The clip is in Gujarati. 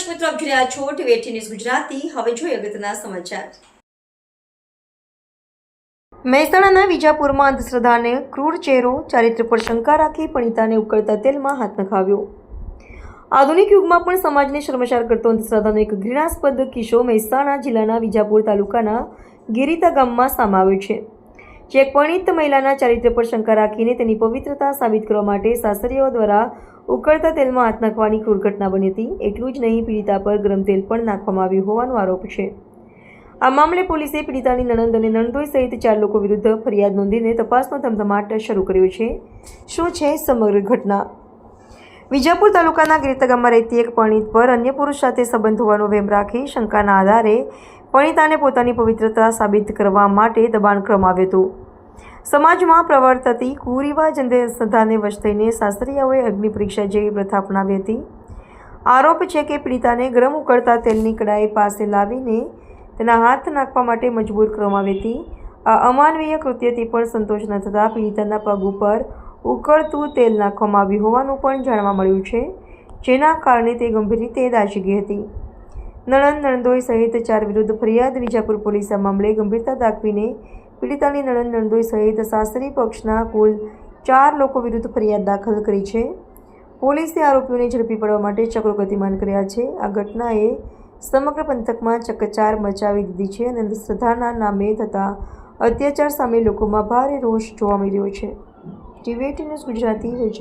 દર્શક મિત્રો આપ રહ્યા છો ટીવી ન્યૂઝ ગુજરાતી. હવે જોઈએ અગત્યના સમાચાર. મહેસાણાના વિજાપુરમાં અંધશ્રદ્ધાને ક્રૂર ચહેરો, ચારિત્ર પર શંકા રાખી પણિતાને ઉકળતા તેલમાં હાથ નખાવ્યો. આધુનિક યુગમાં પણ સમાજને શર્મસાર કરતો અંધશ્રદ્ધાનો એક ઘૃણાસ્પદ કિસ્સો મહેસાણા જિલ્લાના વિજાપુર તાલુકાના ગિરિતા ગામમાં સામાવ્યો છે. જે એક મહિલાના ચારિત્ર પર શંકા રાખીને તેની પવિત્રતા સાબિત કરવા માટે સાસરીઓ દ્વારા ઉકળતા તેલમાં હાથ નાખવાની ક્રૂર ઘટના બની હતી. એટલું જ નહીં, પીડિતા પર ગરમ તેલ પણ નાખવામાં આવ્યું હોવાનો આરોપ છે. આ મામલે પોલીસે પીડિતાની નણંદ અને નણંદોઈ સહિત ચાર લોકો વિરુદ્ધ ફરિયાદ નોંધીને તપાસનો ધમધમાટ શરૂ કર્યો છે. શું છે સમગ્ર ઘટના? વિજાપુર તાલુકાના ગ્રેતા ગામમાં રહેતી એક પરણિત પર અન્ય પુરુષ સાથે સંબંધ હોવાનો વહેમ રાખી શંકાના આધારે પરણિતાને પોતાની પવિત્રતા સાબિત કરવા માટે દબાણ કરવામાં હતું. સમાજમાં પ્રવર્તતી કુરિવાજ અંધશ્રદ્ધાને વશ થઈને સાસરિયાઓએ અગ્નિ પરીક્ષા જેવી પ્રથા અપનાવી હતી. આરોપ છે કે પીડિતાને ગરમ ઉકળતા તેલની કડાઈ પાસે લાવીને તેના હાથ નાખવા માટે મજબૂર કરવામાં આવી હતી. આ અમાનવીય કૃત્યથી પણ સંતોષ ન થતાં પીડિતાના પગ ઉપર ઉકળતું તેલ નાખવામાં આવ્યું હોવાનું પણ જાણવા મળ્યું છે, જેના કારણે તે ગંભીર રીતે દાઝી ગઈ હતી. નણંદ નણંદોઈ સહિત ચાર વિરુદ્ધ ફરિયાદ વિજાપુર પોલીસે મામલે ગંભીરતા દાખવીને પીડિતાની નણંદ નણંદોઈ સહિત સાસરી પક્ષના કુલ ચાર લોકો વિરુદ્ધ ફરિયાદ દાખલ કરી છે. પોલીસે આરોપીઓને ઝડપી પડવા માટે ચક્રો ગતિમાન કર્યા છે. આ ઘટનાએ સમગ્ર પંથકમાં ચકચાર મચાવી દીધી છે અને અંધશ્રદ્ધાના નામે થતા અત્યાચાર સામે લોકોમાં ભારે રોષ જોવા મળી રહ્યો છે. TV news Gujarati Vijapur